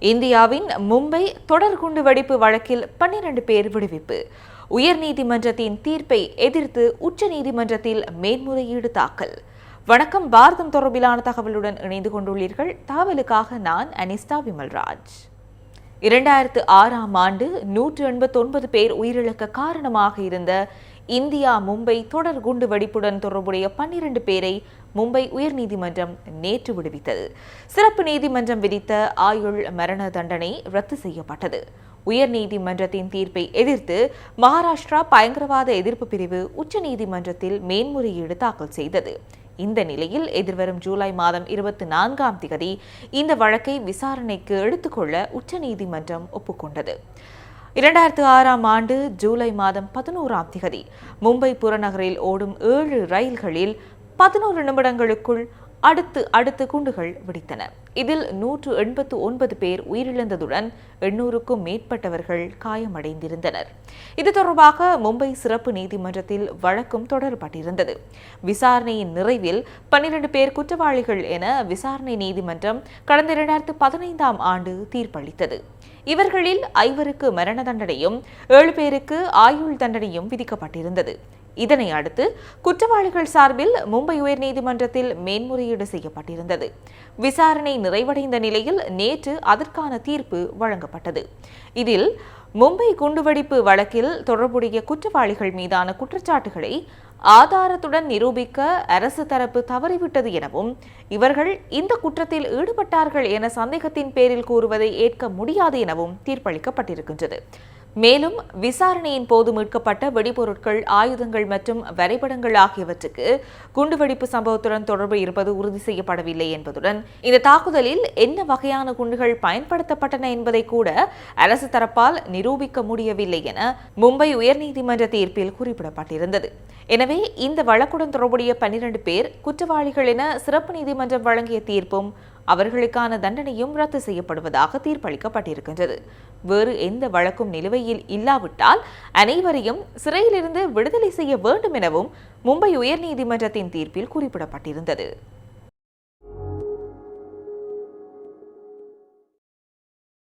இந்தியாவின் மும்பை தொடர் குண்டு வெடிப்பு வழக்கில் பன்னிரண்டு பேர் விடுவிப்பு. உயர்நீதிமன்றத்தின் தீர்ப்பை எதிர்த்து உச்சநீதிமன்றத்தில் மேன்முறையீடு தாக்கல். வணக்கம் பாரதம் தொடர்பிலான தகவலுடன் இணைந்து கொண்டுள்ளீர்கள். தகவலுக்காக நான் அனிஸ்தா விமல்ராஜ். இரண்டாயிரத்து ஆறாம் ஆண்டு நூற்று எண்பத்தொன்பது பேர் உயிரிழக்க காரணமாக இருந்த இந்தியா மும்பை தொடர் குண்டு வெடிப்புடன் தொடர்புடைய பன்னிரண்டு பேரை மும்பை உயர்நீதிமன்றம் நேற்று விடுவித்தது. சிறப்பு நீதிமன்றம் விதித்த ஆயுள் மரண தண்டனை ரத்து செய்யப்பட்டது. உயர்நீதிமன்றத்தின் தீர்ப்பை எதிர்த்து மகாராஷ்டிரா பயங்கரவாத எதிர்ப்பு பிரிவு உச்சநீதிமன்றத்தில் மேன்முறையீடு தாக்கல் செய்தது. இந்த நிலையில் எதிர்வரும் ஜூலை மாதம் இருபத்தி நான்காம் திகதி இந்த வழக்கை விசாரணைக்கு எடுத்துக்கொள்ள உச்சநீதிமன்றம் ஒப்புக்கொண்டது. இரண்டாயிரத்து ஆறாம் ஆண்டு ஜூலை மாதம் பதினோராம் திகதி மும்பை புறநகரில் ஓடும் ஏழு ரயில்களில் பதினோரு நிமிடங்களுக்குள் அடுத்து அடுத்து குண்டுகள் வெடித்தன. இதில் நூற்று எண்பத்து ஒன்பது பேர் உயிரிழந்ததுடன் எண்ணூறுக்கும் மேற்பட்டவர்கள் காயமடைந்திருந்தனர். இது தொடர்பாக மும்பை சிறப்பு நீதிமன்றத்தில் வழக்கும் தொடரப்பட்டிருந்தது. விசாரணையின் நிறைவில் பன்னிரண்டு பேர் குற்றவாளிகள் என விசாரணை நீதிமன்றம் கடந்த இரண்டாயிரத்து பதினைந்தாம் ஆண்டு தீர்ப்பளித்தது. இவர்களில் ஐவருக்கு மரண தண்டனையும் ஏழு பேருக்கு ஆயுள் தண்டனையும் விதிக்கப்பட்டிருந்தது. இதனை அடுத்து குற்றவாளிகள் சார்பில் மும்பை உயர்நீதிமன்றத்தில் மேன்முறையீடு செய்யப்பட்டிருந்தது. விசாரணை நிறைவடைந்த நிலையில் நேற்று அதற்கான தீர்ப்பு வழங்கப்பட்டது. இதில் மும்பை குண்டுவெடிப்பு வழக்கில் தொடர்புடைய குற்றவாளிகள் மீதான குற்றச்சாட்டுகளை ஆதாரத்துடன் நிரூபிக்க அரசு தரப்பு தவறிவிட்டது எனவும் இவர்கள் இந்த குற்றத்தில் ஈடுபட்டார்கள் என சந்தேகத்தின் பேரில் கூறுவதை ஏற்க முடியாது எனவும் தீர்ப்பளிக்கப்பட்டிருக்கின்றது. மேலும் விசாரணையின் போது மீட்கப்பட்ட வெடிபொருட்கள் ஆயுதங்கள் மற்றும் வரைபடங்கள் ஆகியவற்றுக்கு குண்டுவெடிப்பு சம்பவத்துடன் தொடர்பு இருப்பது உறுதி செய்யப்படவில்லை என்பதுடன் இந்த தாக்குதலில் என்ன வகையான குண்டுகள் பயன்படுத்தப்பட்டன என்பதை கூட அரசு தரப்பால் நிரூபிக்க முடியவில்லை என மும்பை உயர்நீதிமன்ற தீர்ப்பில் குறிப்பிடப்பட்டிருந்தது. எனவே இந்த வழக்குடன் தொடர்புடைய பன்னிரண்டு பேர் குற்றவாளிகள் என சிறப்பு நீதிமன்றம் வழங்கிய தீர்ப்பும் அவர்களுக்கான தண்டனையும் ரத்து செய்யப்படுவதாக தீர்ப்பளிக்கப்பட்டிருக்கின்றது. வேறு எந்த வழக்கும் நிலுவையில் இல்லாவிட்டால் அனைவரையும் சிறையிலிருந்து விடுதலை செய்ய வேண்டும் எனவும் மும்பை உயர்நீதிமன்றத்தின் தீர்ப்பில் குறிப்பிடப்பட்டிருந்தது.